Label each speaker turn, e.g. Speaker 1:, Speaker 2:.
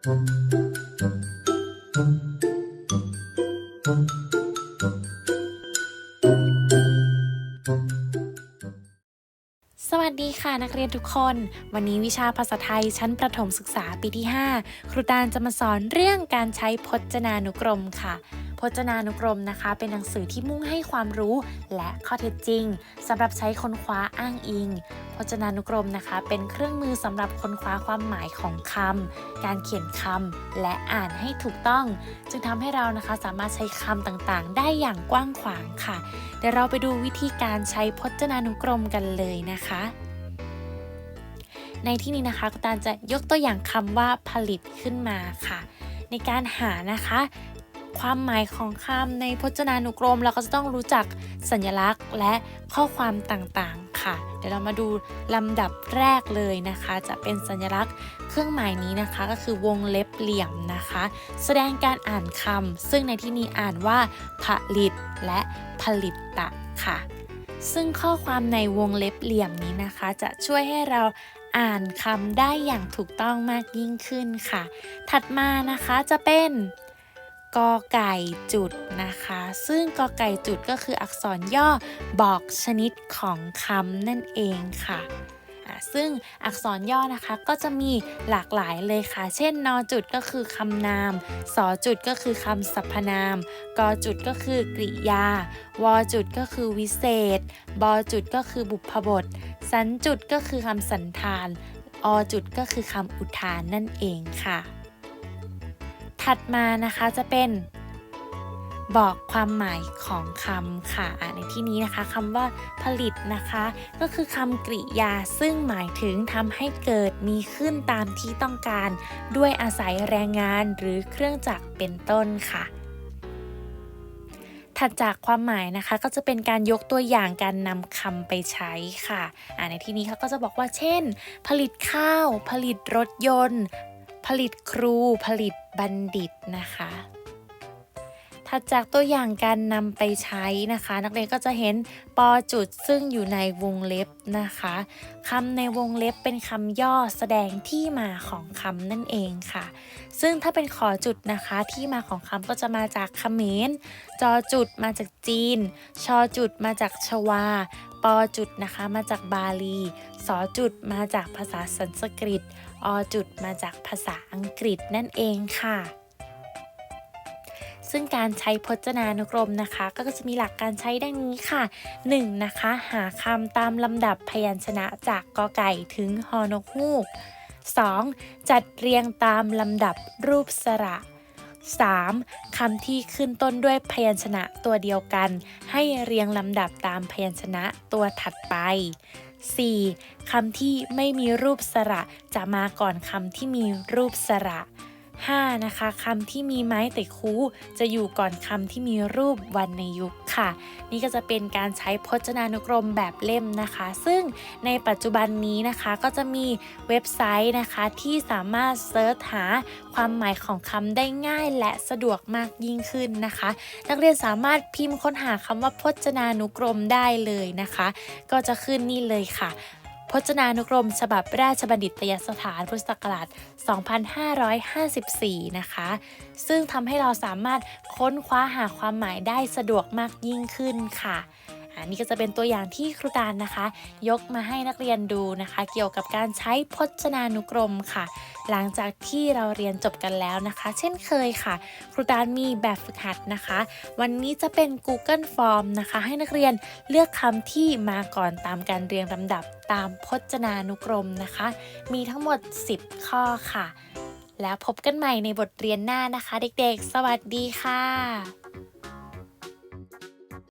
Speaker 1: สวัสดีค่ะนักเรียนทุกคน วันนี้วิชาภาษาไทยชั้นประถมศึกษาปีที่ 5 ครูตาลจะมาสอนเรื่องการใช้พจนานุกรมค่ะ พจนานุกรมนะคะ เป็นหนังสือที่มุ่งให้ความรู้และข้อเท็จจริงสำหรับใช้ค้นคว้าอ้างอิง พจนานุกรมนะคะ เป็นเครื่องมือสำหรับค้นคว้าความหมายของคำการเขียนคำและอ่านให้ถูกต้อง จึงทำให้เรานะคะสามารถใช้คำต่างๆ ได้อย่างกว้างขวางค่ะ เดี๋ยวเราไปดูวิธีการใช้พจนานุกรมกันเลยนะคะ ในที่นี้นะคะคุตาลจะยกตัวอย่างคำว่าผลิตขึ้นมาค่ะ ในการหานะคะความหมายของคำในพจนานุกรม เราก็จะต้องรู้จักสัญลักษณ์และข้อความต่างๆ ค่ะ เดี๋ยวเรามาดูลำดับแรกเลยนะคะ จะเป็นสัญลักษณ์เครื่องหมายนี้นะคะก็คือวงเล็บเหลี่ยมนะคะ แสดงการอ่านคำซึ่งในที่นี้อ่านว่า ผลิตและผลิตตะค่ะ ซึ่งข้อความในวงเล็บเหลี่ยมนี้นะคะ จะช่วยให้เราอ่านคำได้อย่างถูกต้องมากยิ่งขึ้นค่ะ ถัดมานะคะจะเป็น กอไก่จุดนะคะ ซึ่งกอไก่จุดก็คืออักษรย่อบอกชนิดของคำนั่นเองค่ะซึ่งอักษรย่อนะคะก็จะมีหลากหลายเลยค่ะ เช่นนอจุดก็คือคำนามสอจุดก็คือคำสรรพนามกอจุดก็คือกริยาวอจุดก็คือวิเศษบอจุดก็คือบุพบท สันจุดก็คือคำสันธาน อจุดก็คือคำอุทานนั่นเองค่ะ ถัดมานะคะจะเป็นบอกความหมายของคำค่ะ ในที่นี้นะคะคำว่าผลิตนะคะ ก็คือคำกริยาซึ่งหมายถึงทำให้เกิดมีขึ้นตามที่ต้องการ ด้วยอาศัยแรงงานหรือเครื่องจักรเป็นต้นค่ะ ถัดจากความหมายนะคะก็จะเป็นการยกตัวอย่างการนำคำไปใช้ค่ะในที่นี้เขาก็จะบอกว่า เช่น ผลิตข้าว ผลิตรถยนต์ ลิตครูผลิตบัณฑิตนะคะถัดจากตัวอย่างการนำไปใช้นะคะ นักเรียนก็จะเห็นปอจุดซึ่งอยู่ในวงเล็บนะคะคำในวงเล็บเป็นคำย่อแสดงที่มาของคำนั่นเองค่ะ ซึ่งถ้าเป็นขอจุดนะคะที่มาของคำก็จะมาจากเขมรจอจุดมาจากจีน ชอจุดมาจากชวา ปอจุดนะคะมาจากบาลี สอจุดมาจากภาษาสันสกฤต อจุดมาจากภาษาอังกฤษนั่นเองค่ะ ซึ่งการใช้พจนานุกรมนะคะ ก็จะมีหลักการใช้ดังนี้ค่ะ 1. นะคะ หาคำตามลำดับพยัญชนะจากกอไก่ถึงฮอนกฮูก 2. จัดเรียงตามลำดับรูปสระ 3. คำที่ขึ้นต้นด้วยพยัญชนะตัวเดียวกัน ให้เรียงลำดับตามพยัญชนะตัวถัดไป 4. คำที่ไม่มีรูปสระจะมาก่อนคำที่มีรูปสระ 5. นะคะคำที่มีไม้แต่คูจะอยู่ก่อนคำที่มีรูปวรรณยุกต์ค่ะ นี่ก็จะเป็นการใช้พจนานุกรมแบบเล่มนะคะ ซึ่งในปัจจุบันนี้นะคะก็จะมีเว็บไซต์นะคะที่สามารถเซิร์ชหาความหมายของคำได้ง่ายและสะดวกมากยิ่งขึ้นนะคะ นักเรียนสามารถพิมพ์ค้นหาคำว่าพจนานุกรมได้เลยนะคะ ก็จะขึ้นนี่เลยค่ะ พจนานุกรม ฉบับราชบัณฑิตยสถานพุทธศักราช 2554 นะคะ ซึ่งทำให้เราสามารถค้นคว้าหาความหมายได้สะดวกมากยิ่งขึ้นค่ะ อันนี้ก็จะเป็นตัวอย่างที่ครูตาลนะคะ ยกมาให้นักเรียนดูนะคะ เกี่ยวกับการใช้พจนานุกรมค่ะ หลังจากที่เราเรียนจบกันแล้วนะคะ เช่นเคยค่ะ ครูตาลมีแบบฝึกหัดนะคะ วันนี้จะเป็น Google Form นะคะ ให้นักเรียนเลือกคำที่มาก่อนตามการเรียงลำดับตามพจนานุกรมนะคะ มีทั้งหมด 10 ข้อค่ะ แล้วพบกันใหม่ในบทเรียนหน้านะคะ เด็กๆ สวัสดีค่ะ